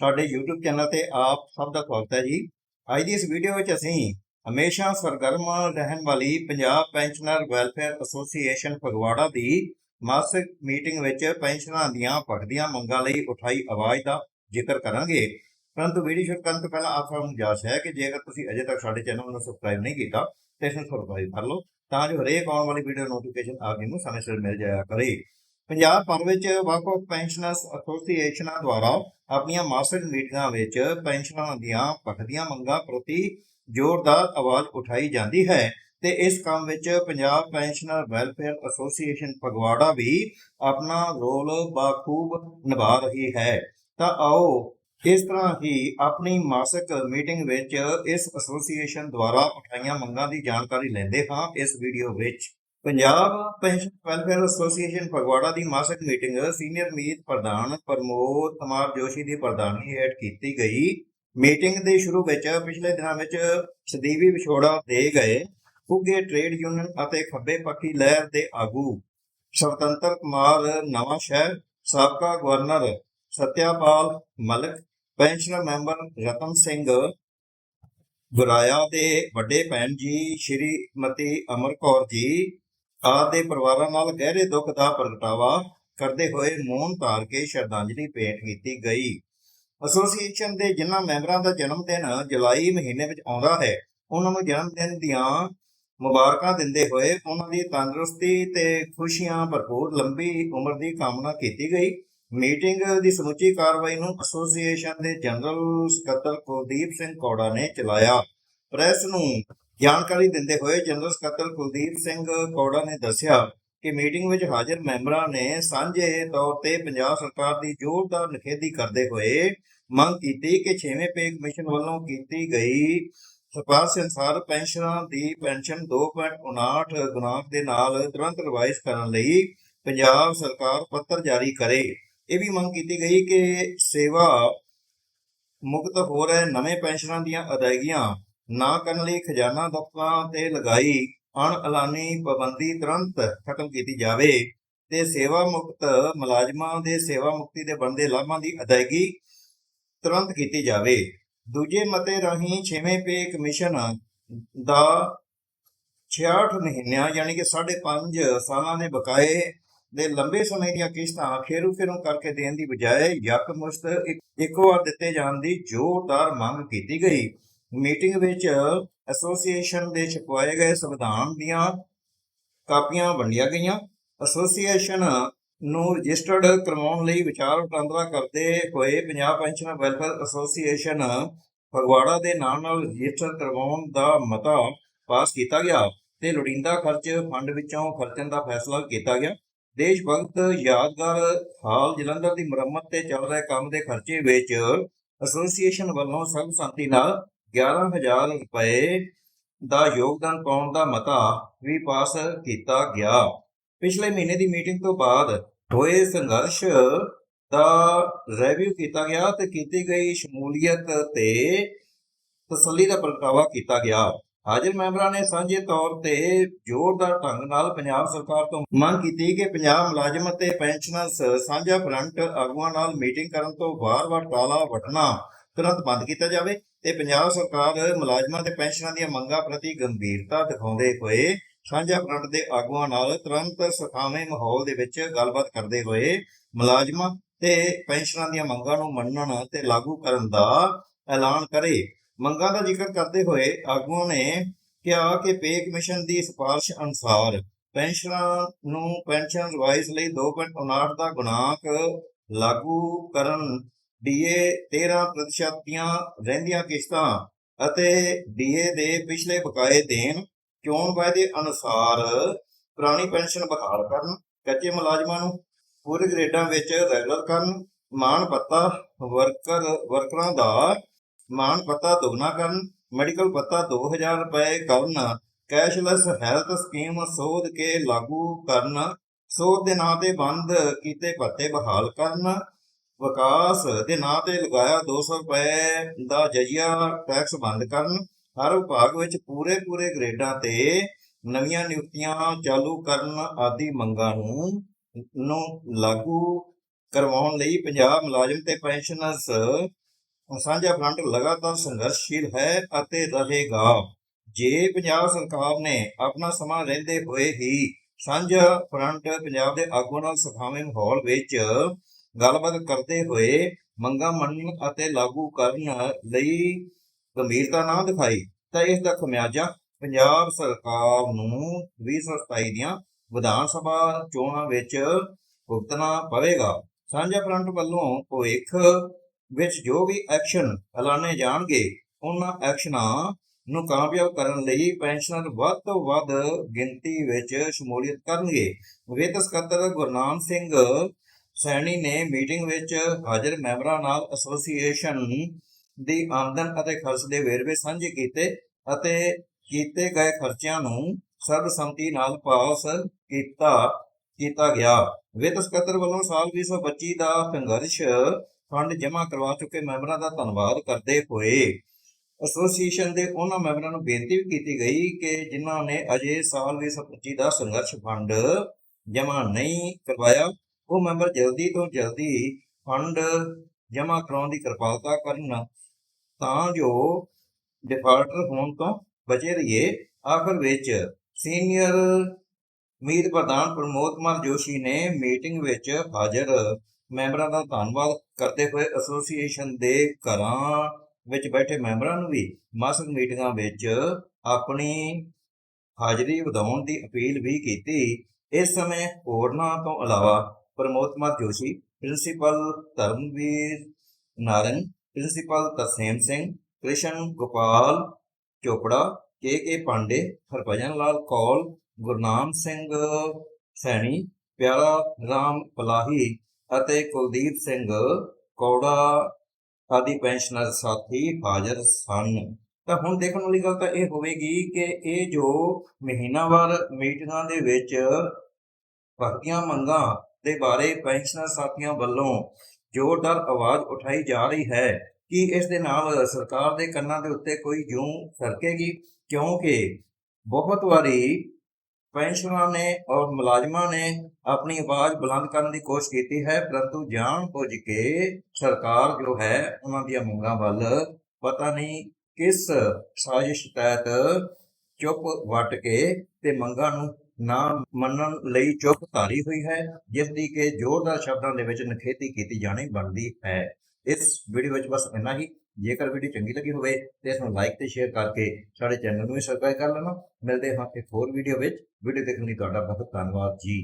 ਸਾਡੇ YouTube channel ਤੇ ਆਪ ਸਭ ਦਾ ਸਵਾਗਤ ਹੈ ਜੀ। ਅੱਜ ਦੀ ਇਸ ਵੀਡੀਓ ਵਿੱਚ ਅਸੀਂ ਹਮੇਸ਼ਾ ਸਰਗਰਮ ਰਹਿਣ ਵਾਲੀ Punjab pensioner welfare association Phagwara ਦੀ ਮਾਸਿਕ ਮੀਟਿੰਗ ਵਿੱਚ ਪੈਨਸ਼ਨਾਂ ਦੀਆਂ ਭਗਦੀਆਂ ਮੰਗਾਂ ਲਈ ਉਠਾਈ ਆਵਾਜ਼ ਦਾ ਜ਼ਿਕਰ ਕਰਾਂਗੇ। ਪਰੰਤੂ ਵੀਡੀਓ ਸ਼ੁਰੂ ਕਰਨ ਤੋਂ ਪਹਿਲਾਂ ਆਪ ਸਭ ਨੂੰ ਗੁਜ਼ਾਰਿਸ਼ ਹੈ ਕਿ ਜੇਕਰ ਤੁਸੀਂ ਅਜੇ ਤੱਕ ਸਾਡੇ ਚੈਨਲ ਨੂੰ ਸਬਸਕ੍ਰਾਈਬ ਨਹੀਂ ਕੀਤਾ, ਤਾਂ ਇਸ ਨੂੰ ਸਬਸਕ੍ਰਾਈਬ ਕਰ ਲਓ, ਤਾਂ ਜੋ ਹਰੇਕ ਆਉਣ ਵਾਲੀ ਵੀਡੀਓ ਨੋਟੀਫਿਕੇਸ਼ਨ ਆਪ ਜੀ ਨੂੰ ਸਮੇਂ ਸਿਰ ਮਿਲ ਜਾਇਆ ਕਰੇ। ਪੰਜਾਬ ਭਰ ਵਿੱਚ ਵੱਖ-ਵੱਖ ਪੈਨਸ਼ਨਰਸ ਐਸੋਸੀਏਸ਼ਨਾਂ ਦੁਆਰਾ ਆਪਣੀਆਂ ਮਾਸਿਕ ਮੀਟਿੰਗਾਂ ਵਿੱਚ ਪੈਨਸ਼ਨਰਾਂ ਦੀਆਂ ਭਗਦੀਆਂ ਮੰਗਾਂ ਪ੍ਰਤੀ ਜ਼ੋਰਦਾਰ ਆਵਾਜ਼ ਉਠਾਈ ਜਾਂਦੀ ਹੈ ਤੇ ਇਸ ਕੰਮ ਵਿੱਚ Punjab pensioner welfare association Phagwara ਵੀ ਆਪਣਾ ਰੋਲ ਬਾਖੂਬ ਨਿਭਾ ਰਹੀ ਹੈ। ਤਾਂ ਆਓ ਇਸ ਤਰ੍ਹਾਂ ਹੀ ਆਪਣੀ ਮਾਸਿਕ ਮੀਟਿੰਗ ਵਿੱਚ ਇਸ ਐਸੋਸੀਏਸ਼ਨ ਦੁਆਰਾ ਉਠਾਈਆਂ ਮੰਗਾਂ ਦੀ ਜਾਣਕਾਰੀ ਲੈਂਦੇ ਹਾਂ ਇਸ ਵੀਡੀਓ ਵਿੱਚ। Punjab pension welfare association Phagwara ਦੀ ਮਾਸਿਕ ਮੀਟਿੰਗ ਸੀਨੀਅਰ ਮੀਤ ਪ੍ਰਧਾਨ ਪ੍ਰਮੋਦ ਕੁਮਾਰ ਜੋਸ਼ੀ ਦੀ ਪ੍ਰਧਾਨਗੀ ਹੇਠ ਕੀਤੀ ਗਈ। ਮੀਟਿੰਗ ਦੇ ਸ਼ੁਰੂ ਵਿੱਚ ਪਿਛਲੇ ਦਿਨਾਂ ਵਿੱਚ ਸਦੀਵੀ ਵਿਛੋੜਾ ਦੇ ਗਏ। ਉੱਗੇ ਟ੍ਰੇਡ ਯੂਨੀਅਨ ਅਤੇ ਖੱਬੇ ਪੱਖੀ ਲਹਿਰ ਦੇ ਆਗੂ ਸੁਤੰਤਰ ਕੁਮਾਰ ਨਵਾਂ ਸ਼ਹਿਰ, ਸਾਬਕਾ governor Satyapal Malik pensioner member Ratan Singh Guraya ਦੇ ਵੱਡੇ ਭੈਣ ਜੀ ਸ਼੍ਰੀਮਤੀ ਅਮਰ ਕੌਰ ਜੀ ਆਦਿ ਦੇ ਪਰਿਵਾਰਾਂ ਨਾਲ ਗਹਿਰੇ ਦੁੱਖ ਦਾ ਪ੍ਰਗਟਾਵਾ ਕਰਦੇ ਹੋਏ ਮੌਨ ਧਾਰ ਕੇ ਸ਼ਰਧਾਂਜਲੀ ਭੇਟ ਕੀਤੀ ਗਈ। ਐਸੋਸੀਏਸ਼ਨ ਦੇ ਜਿਨ੍ਹਾਂ ਮੈਂਬਰਾਂ ਦਾ ਜਨਮ ਦਿਨ ਜੁਲਾਈ ਮਹੀਨੇ ਵਿੱਚ ਆਉਂਦਾ ਹੈ, ਉਹਨਾਂ ਨੂੰ ਜਨਮ ਦਿਨ ਦੀਆਂ ਮੁਬਾਰਕਾਂ ਦਿੰਦੇ ਹੋਏ ਉਹਨਾਂ ਦੀ ਤੰਦਰੁਸਤੀ ਤੇ ਖੁਸ਼ੀਆਂ ਭਰਪੂਰ ਲੰਬੀ ਉਮਰ ਦੀ ਕਾਮਨਾ ਕੀਤੀ ਗਈ। ਮੀਟਿੰਗ ਦੀ ਸਮੁੱਚੀ ਕਾਰਵਾਈ ਨੂੰ ਐਸੋਸੀਏਸ਼ਨ ਦੇ ਜਨਰਲ ਸਕੱਤਰ ਕੁਲਦੀਪ ਸਿੰਘ ਕੌੜਾ ਨੇ ਚਲਾਇਆ। ਪ੍ਰੈਸ ਨੂੰ ਜਾਣਕਾਰੀ ਦਿੰਦੇ ਹੋਏ ਜਨਰਲ ਸਕੱਤਰ ਕੁਲਦੀਪ ਸਿੰਘ ਕੌੜਾ ਨੇ ਦੱਸਿਆ ਕਿ ਮੀਟਿੰਗ ਵਿੱਚ ਹਾਜ਼ਰ ਮੈਂਬਰਾਂ ਨੇ ਸਾਂਝੇ ਤੌਰ ਤੇ ਪੰਜਾਬ ਸਰਕਾਰ ਦੀ ਜ਼ੋਰਦਾਰ ਨਿਖੇਧੀ ਕਰਦੇ ਹੋਏ ਮੰਗ ਕੀਤੀ ਕਿ 6ਵੇਂ ਪੇ ਕਮਿਸ਼ਨ ਵੱਲੋਂ ਕੀਤੀ ਗਈ ਸਿਫਾਰਸ਼ ਅਨੁਸਾਰ ਪੈਨਸ਼ਨਾਂ ਦੀ ਪੈਨਸ਼ਨ 2.59 ਗੁਣਾਂਕ ਦੇ ਨਾਲ ਤੁਰੰਤ ਰਿਵਾਈਜ਼ ਕਰਨ ਲਈ ਪੰਜਾਬ ਸਰਕਾਰ ਪੱਤਰ ਜਾਰੀ ਕਰੇ। ਇਹ ਵੀ ਮੰਗ ਕੀਤੀ ਗਈ ਕਿ ਸੇਵਾ ਮੁਕਤ ਹੋ ਰਹੇ ਨਵੇਂ ਪੈਨਸ਼ਨਾਂ ਦੀਆਂ ਅਦਾਇਗੀਆਂ ਨਾ ਕਰਨ ਲਈ ਖਜ਼ਾਨਾ ਦਫ਼ਤਰਾਂ ਤੇ ਲਗਾਈ, ਅਣਐਲਾਨੀ ਪਾਬੰਦੀ ਤੁਰੰਤ ਖਤਮ ਕੀਤੀ ਜਾਵੇ ਤੇ ਸੇਵਾ ਮੁਕਤ ਮੁਲਾਜ਼ਮਾਂ ਦੇ ਸੇਵਾ ਮੁਕਤੀ ਦੇ ਬਣਦੇ ਲਾਭਾਂ ਦੀ ਅਦਾਇਗੀ ਤੁਰੰਤ ਕੀਤੀ ਜਾਵੇ। ਦੂਜੇ ਮਤੇ ਰਾਹੀਂ 6ਵੇਂ ਪੇ ਕਮਿਸ਼ਨ ਦਾ 66 ਮਹੀਨਿਆਂ ਯਾਨੀ ਕਿ 5.5 ਸਾਲਾਂ ਦੇ ਬਕਾਏ ਦੇ ਲੰਬੇ ਸਮੇਂ ਦੀਆਂ ਕਿਸ਼ਤਾਂ ਖੇਰੂ ਖੇਰੂ ਕਰਕੇ ਦੇਣ ਦੀ ਬਜਾਏ ਯਕਮੁਸ਼ਤ ਇੱਕ- ਇੱਕੋ ਵਾਰ ਦਿੱਤੇ ਜਾਣ ਦੀ ਜ਼ੋਰਦਾਰ ਮੰਗ ਕੀਤੀ ਗਈ। ਮੀਟਿੰਗ ਵਿੱਚ ਐਸੋਸੀਏਸ਼ਨ ਦੇ ਛਪਵਾਏ ਗਏ ਸੰਵਿਧਾਨ ਦੀਆਂ ਕਾਪੀਆਂ ਵੰਡੀਆਂ ਗਈਆਂ। ਐਸੋਸੀਏਸ਼ਨ ਨੂੰ ਰਜਿਸਟਰਡ ਕਰਵਾਉਣ ਲਈ ਵਿਚਾਰ ਵਟਾਂਦਰਾ ਕਰਦੇ ਹੋਏ Punjab pension welfare association Phagwara ਦੇ ਨਾਮ ਨਾਲ ਰਜਿਸਟਰ ਕਰਵਾਉਣ ਦਾ ਮਤਾ ਪਾਸ ਕੀਤਾ ਗਿਆ ਤੇ ਲੋੜੀਂਦਾ ਖਰਚ ਫੰਡ ਵਿੱਚੋਂ ਖਰਚਣ ਦਾ ਫੈਸਲਾ ਕੀਤਾ ਗਿਆ। ਦੇਸ਼ ਭਗਤ ਯਾਦਗਾਰ ਹਾਲ ਜਲੰਧਰ ਦੀ ਮੁਰੰਮਤ ਤੇ ਚੱਲ ਰਹੇ ਕੰਮ ਦੇ ਖਰਚੇ ਵਿੱਚ ਐਸੋਸੀਏਸ਼ਨ ਵੱਲੋਂ ਸਰਬਸੰਮਤੀ ਨਾਲ 11000 ਰੁਪਏ ਦਾ ਯੋਗਦਾਨ ਪਾਉਣ ਦਾ ਮਤਾ ਵੀ ਪਾਸ ਕੀਤਾ ਗਿਆ। ਪਿਛਲੇ ਮਹੀਨੇ ਦੀ ਮੀਟਿੰਗ ਤੋਂ ਬਾਅਦ ਹੋਏ ਸੰਘਰਸ਼ ਦਾ ਰਿਵਿਊ ਕੀਤਾ ਗਿਆ ਤੇ ਕੀਤੀ ਗਈ ਸ਼ਮੂਲੀਅਤ ਤੇ ਤਸੱਲੀ ਦਾ ਪ੍ਰਗਟਾਵਾ ਕੀਤਾ ਗਿਆ। ਹਾਜ਼ਰ ਮੈਂਬਰਾਂ ਨੇ ਸਾਂਝੇ ਤੌਰ ਤੇ ਜ਼ੋਰਦਾਰ ਢੰਗ ਨਾਲ ਪੰਜਾਬ ਸਰਕਾਰ ਤੋਂ ਮੰਗ ਕੀਤੀ ਕਿ ਪੰਜਾਬ ਮੁਲਾਜ਼ਮ ਅਤੇ ਪੈਨਸ਼ਨਰਸ ਸਾਂਝਾ ਫਰੰਟ ਆਗੂਆਂ ਨਾਲ ਮੀਟਿੰਗ ਕਰਨ ਤੋਂ ਵਾਰ-ਵਾਰ ਟਾਲਾ ਵਟਣਾ ਤੁਰੰਤ ਬੰਦ ਕੀਤਾ ਜਾਵੇ ਤੇ ਪੰਜਾਬ ਸਰਕਾਰ ਮੁਲਾਜ਼ਮਾਂ ਤੇ ਪੈਨਸ਼ਨਾਂ ਦੀਆਂ ਮੰਗਾਂ ਪ੍ਰਤੀ ਗੰਭੀਰਤਾ ਦਿਖਾਉਂਦੇ ਹੋਏ ਸਾਂਝਾ ਫਰੰਟ ਦੇ ਆਗੂਆਂ ਨਾਲ ਤੁਰੰਤ ਸੁਖਾਵੇਂ ਮਾਹੌਲ ਦੇ ਵਿੱਚ ਗੱਲਬਾਤ ਕਰਦੇ ਹੋਏ ਮੁਲਾਜ਼ਮਾਂ ਤੇ ਪੈਨਸ਼ਨਾਂ ਦੀਆਂ ਮੰਗਾਂ ਨੂੰ ਮੰਨਣ ਤੇ ਲਾਗੂ ਕਰਨ ਦਾ ਐਲਾਨ ਕਰੇ। ਮੰਗਾਂ ਦਾ ਜ਼ਿਕਰ ਕਰਦੇ ਹੋਏ ਆਗੂਆਂ ਨੇ ਕਿਹਾ ਕਿ ਪੇ ਕਮਿਸ਼ਨ ਦੀ ਸਿਫਾਰਿਸ਼ ਅਨੁਸਾਰ ਪੈਨਸ਼ਨਾਂ ਨੂੰ ਪੈਨਸ਼ਨ ਰਿਵਾਈਜ਼ ਲਈ 2.59 ਦਾ ਗੁਣਾਂਕ ਲਾਗੂ ਕਰਨ ਡੀਏ 13% ਦੀਆਂ ਰਹਿੰਦੀਆਂ ਕਿਸ਼ਤਾਂ ਅਤੇ ਡੀਏ ਦੇ ਪਿਛਲੇ ਬਕਾਏ ਦੇਣ ਚੋਣ ਵਾਅਦੇ ਅਨੁਸਾਰ ਪੁਰਾਣੀ ਪੈਨਸ਼ਨ ਬਹਾਲ ਕਰਨ, ਕੱਚੇ ਮੁਲਾਜ਼ਮਾਂ ਨੂੰ ਪੂਰੇ ਗ੍ਰੇਡਾਂ ਵਿੱਚ ਰੈਗੂਲਰ ਕਰਨ, ਮਾਣ ਭੱਤਾ ਵਰਕਰ, ਵਰਕਰਾਂ ਦਾ ਮਾਣ ਪੱਤਾ ਦੁੱਗਣਾ ਕਰਨ, ਮੈਡੀਕਲ ਭੱਤਾ 2000 ਰੁਪਏ ਕਰਨ, ਕੈਸ਼ਲੈਸ ਹੈਲਥ ਸਕੀਮ ਸੋਧ ਕੇ ਲਾਗੂ ਕਰਨ, ਸੋਧ ਦੇ ਨਾਂ ਤੇ ਬੰਦ ਕੀਤੇ ਪੱਤੇ ਬਹਾਲ ਕਰਨ ਵਿਕਾਸ ਦੇ ਨਾਂ ਤੇ ਲਗਾਇਆ 200 ਰੁਪਏ ਦਾ ਜਜੀਆ ਟੈਕਸ ਬੰਦ ਕਰਨ। ਹਰ ਵਿਭਾਗ ਵਿੱਚ ਪੂਰੇ ਪੂਰੇ ਗ੍ਰੇਡਾਂ ਤੇ ਨਵੀਆਂ ਨਿਯੁਕਤੀਆਂ ਚਾਲੂ ਕਰਨ ਆਦਿ ਮੰਗਾਂ ਨੂੰ ਨੂੰ ਲਾਗੂ ਕਰਵਾਉਣ ਲਈ ਪੰਜਾਬ ਮੁਲਾਜ਼ਮ ਤੇ ਪੈਨਸ਼ਨਰਸ ਸਾਂਝਾ ਫਰੰਟ ਲਗਾਤਾਰ ਸੰਘਰਸ਼ੀਲ ਹੈ ਅਤੇ ਰਹੇਗਾ। ਜੇ ਪੰਜਾਬ ਸਰਕਾਰ ਨੇ ਆਪਣਾ ਸਮਾਂ ਰਹਿੰਦੇ ਹੋਏ ਹੀ ਸਾਂਝਾ ਫਰੰਟ ਪੰਜਾਬ ਦੇ ਆਗੂਆਂ ਨਾਲ ਸਖਾਵੇਂ ਮਾਹੌਲ ਵਿੱਚ ਗੱਲਬਾਤ ਕਰਦੇ ਹੋਏ ਮੰਗਾਂ ਮੰਨਣ ਅਤੇ ਲਾਗੂ ਕਰਨ ਲਈ ਗੰਭੀਰਤਾ ਨਾ ਦਿਖਾਈ, ਤਾਂ ਇਸ ਦਾ ਖਮਿਆਜਾ ਪੰਜਾਬ ਸਰਕਾਰ ਨੂੰ 2027 ਦੀਆਂ ਵਿਧਾਨ ਸਭਾ ਚੋਣਾਂ ਵਿੱਚ ਭੁਗਤਣਾ ਪਵੇਗਾ। ਸਾਂਝਾ ਫਰੰਟ ਵੱਲੋਂ ਭਵਿੱਖ ਵਿੱਚ ਜੋ ਵੀ ਐਕਸ਼ਨ ਐਲਾਨੇ ਜਾਣਗੇ, ਉਹਨਾਂ ਐਕਸ਼ਨਾਂ ਨੂੰ ਕਾਮਯਾਬ ਕਰਨ ਲਈ ਪੈਨਸ਼ਨਰ ਵੱਧ ਤੋਂ ਵੱਧ ਗਿਣਤੀ ਵਿੱਚ ਸ਼ਮੂਲੀਅਤ ਕਰਨਗੇ। ਵਿੱਤ ਸਕੱਤਰ ਗੁਰਨਾਮ ਸਿੰਘ ਸੈਣੀ ਨੇ ਮੀਟਿੰਗ ਵਿੱਚ ਹਾਜ਼ਰ ਮੈਂਬਰਾਂ ਨਾਲ ਐਸੋਸੀਏਸ਼ਨ ਦੀ ਆਮਦਨ ਅਤੇ ਖਰਚ ਦੇ ਵੇਰਵੇ ਸਾਂਝੇ ਕੀਤੇ ਅਤੇ ਕੀਤੇ ਗਏ ਖਰਚਿਆਂ ਨੂੰ ਸਰਬਸੰਮਤੀ ਨਾਲ ਪਾਸ ਕੀਤਾ ਕੀਤਾ ਗਿਆ। ਵਿੱਤ ਸਕੱਤਰ ਵੱਲੋਂ ਸਾਲ 2025 ਦਾ ਸੰਘਰਸ਼ ਫੰਡ ਜਮ੍ਹਾਂ ਕਰਵਾ ਚੁੱਕੇ ਮੈਂਬਰਾਂ ਦਾ ਧੰਨਵਾਦ ਕਰਦੇ ਹੋਏ ਐਸੋਸੀਏਸ਼ਨ ਦੇ ਉਹਨਾਂ ਮੈਂਬਰਾਂ ਨੂੰ ਬੇਨਤੀ ਵੀ ਕੀਤੀ ਗਈ ਕਿ ਜਿਨ੍ਹਾਂ ਨੇ ਅਜੇ ਸਾਲ 2025 ਦਾ ਸੰਘਰਸ਼ ਫੰਡ ਜਮ੍ਹਾਂ ਨਹੀਂ ਕਰਵਾਇਆ ਉਹ ਮੈਂਬਰ ਜਲਦੀ ਤੋਂ ਜਲਦੀ ਫੰਡ ਜਮ੍ਹਾਂ ਕਰਾਉਣ ਦੀ ਕਿਰਪਾਲਤਾ ਕਰਨ, ਤਾਂ ਜੋ ਡਿਫਾਲਟਰ ਹੋਣ ਤੋਂ ਬਚੇ ਰਹੀਏ। ਆਖਰ ਵਿੱਚ ਸੀਨੀਅਰ ਮੀਤ ਪ੍ਰਧਾਨ ਪ੍ਰਮੋਦ ਕੁਮਾਰ ਜੋਸ਼ੀ ਨੇ ਮੀਟਿੰਗ ਵਿੱਚ ਹਾਜ਼ਰ ਮੈਂਬਰਾਂ ਦਾ ਧੰਨਵਾਦ ਕਰਦੇ ਹੋਏ ਐਸੋਸੀਏਸ਼ਨ ਦੇ ਘਰਾਂ ਵਿੱਚ ਬੈਠੇ ਮੈਂਬਰਾਂ ਨੂੰ ਵੀ ਮਾਸਕ ਮੀਟਿੰਗਾਂ ਵਿੱਚ ਆਪਣੀ ਹਾਜ਼ਰੀ ਵਧਾਉਣ ਦੀ ਅਪੀਲ ਵੀ ਕੀਤੀ। ਇਸ ਸਮੇਂ ਹੋਰਨਾਂ ਤੋਂ ਇਲਾਵਾ Pramod Kumar Joshi, principal Dharamvir Narang principal Tarsem Singh, Krishan Gopal Chopra, K K Pandey, Harbhajan Lal Kaul, Gurnam Singh Saini, Piara Ram Palahi ਅਤੇ ਕੁਲਦੀਪ ਸਿੰਘ ਕੌੜਾ ਆਦਿ ਪੈਨਸ਼ਨਰ ਸਾਥੀ ਹਾਜ਼ਰ ਸਨ। ਤਾਂ ਹੁਣ ਦੇਖਣ ਵਾਲੀ ਗੱਲ ਤਾਂ ਇਹ ਹੋਵੇਗੀ ਕਿ ਇਹ ਜੋ ਮਹੀਨਾਵਾਰ ਮੀਟਿੰਗਾਂ ਦੇ ਵਿੱਚ ਭਗਤੀਆਂ ਮੰਗਾਂ ਦੇ ਬਾਰੇ ਪੈਨਸ਼ਨਰ ਸਾਥੀਆਂ ਵੱਲੋਂ ਜ਼ੋਰਦਾਰ ਆਵਾਜ਼ ਉਠਾਈ ਜਾ ਰਹੀ ਹੈ ਕਿ ਇਸ ਦੇ ਨਾਲ ਸਰਕਾਰ ਦੇ ਕੰਨਾਂ ਦੇ ਉੱਤੇ ਕੋਈ ਜੂੰ ਸਰਕੇਗੀ ਕਿਉਂਕਿ ਬਹੁਤ ਵਾਰੀ ਪੈਨਸ਼ਨਰਾਂ ਨੇ ਔਰ ਮੁਲਾਜ਼ਮਾਂ ਨੇ ਆਪਣੀ ਆਵਾਜ਼ ਬੁਲੰਦ ਕਰਨ ਦੀ ਕੋਸ਼ਿਸ਼ ਕੀਤੀ ਹੈ, ਪਰੰਤੂ ਜਾਣ ਬੁੱਝ ਕੇ ਸਰਕਾਰ ਜੋ ਹੈ, ਉਹਨਾਂ ਦੀਆਂ ਮੰਗਾਂ ਵੱਲ ਪਤਾ ਨਹੀਂ ਕਿਸ ਸਾਜ਼ਿਸ਼ ਤਹਿਤ ਚੁੱਪ ਵੱਟ ਕੇ ਤੇ ਮੰਗਾਂ ਨੂੰ ਨਾ ਮੰਨਣ ਲਈ ਚੁੱਪ ਧਾਰੀ ਹੋਈ ਹੈ ਜਿਸ ਦੀ ਕਿ ਜ਼ੋਰਦਾਰ ਸ਼ਬਦਾਂ ਦੇ ਵਿੱਚ ਨਖੇਤੀ ਕੀਤੀ ਜਾਣੀ ਬਣਦੀ ਹੈ। ਇਸ ਵੀਡੀਓ ਵਿੱਚ ਬਸ ਇੰਨਾ ਹੀ। ਜੇਕਰ ਵੀਡੀਓ ਚੰਗੀ ਲੱਗੀ ਹੋਵੇ ਤੇ ਇਸ ਨੂੰ ਲਾਈਕ ਤੇ ਸ਼ੇਅਰ ਕਰਕੇ ਸਾਡੇ ਚੈਨਲ ਨੂੰ ਵੀ ਸਬਸਕ੍ਰਾਈਬ ਕਰ ਲੈਣਾ। ਮਿਲਦੇ ਹਾਂ ਇੱਕ ਹੋਰ ਵੀਡੀਓ ਵਿੱਚ। ਵੀਡੀਓ ਦੇਖਣ ਲਈ ਤੁਹਾਡਾ ਬਹੁਤ ਧੰਨਵਾਦ ਜੀ।